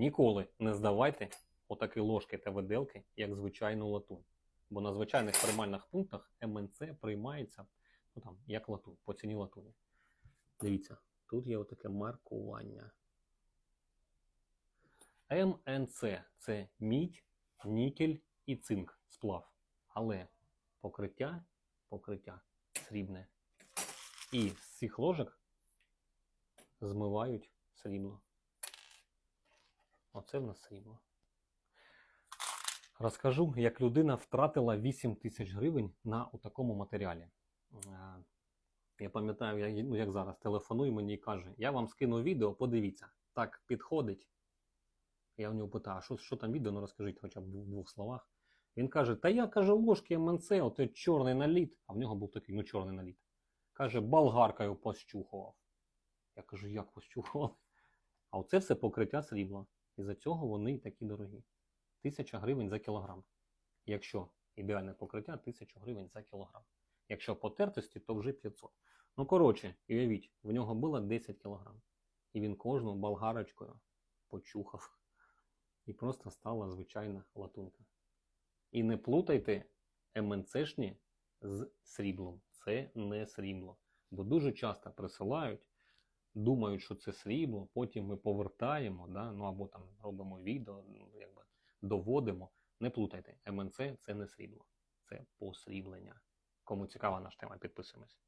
Ніколи не здавайте отакі ложки та виделки, як звичайну латунь. Бо на звичайних приймальних пунктах МНЦ приймається ну, там, як латунь, по ціні латуні. Дивіться, тут є отаке маркування. МНЦ це мідь, нікель і цинк сплав. Але покриття, покриття срібне. І з цих ложок змивають срібло. Оце в нас срібло. Розкажу, як людина втратила 8 тисяч гривень на такому матеріалі. Е, Я пам'ятаю, ну, як зараз телефонує мені і каже: Я вам скину відео, подивіться. Так підходить. Я в нього питаю, а що, що там відео, ну розкажіть хоча б в двох словах. Він каже: Та я каже, ложки МНЦ, оте чорний наліт. А в нього був такий, ну, чорний наліт. Каже, болгаркою пощухував. Я кажу, як пощухував? А оце все покриття срібла. І за цього вони такі дорогі. Тисяча гривень за кілограм. Якщо ідеальне покриття, тисячу гривень за кілограм. Якщо потертості, то вже 500. Ну, коротше, уявіть, в нього було 10 кілограм. І він кожну болгарочкою почухав. І просто стала звичайна латунка. І не плутайте МНЦшні з сріблом. Це не срібло. Бо дуже часто присилають, думають, що це срібло, потім ми повертаємо, да? ну або там робимо відео, ну, якби доводимо. Не плутайте, МНЦ це не срібло, це посріблення. Кому цікава наша тема, підписуємось.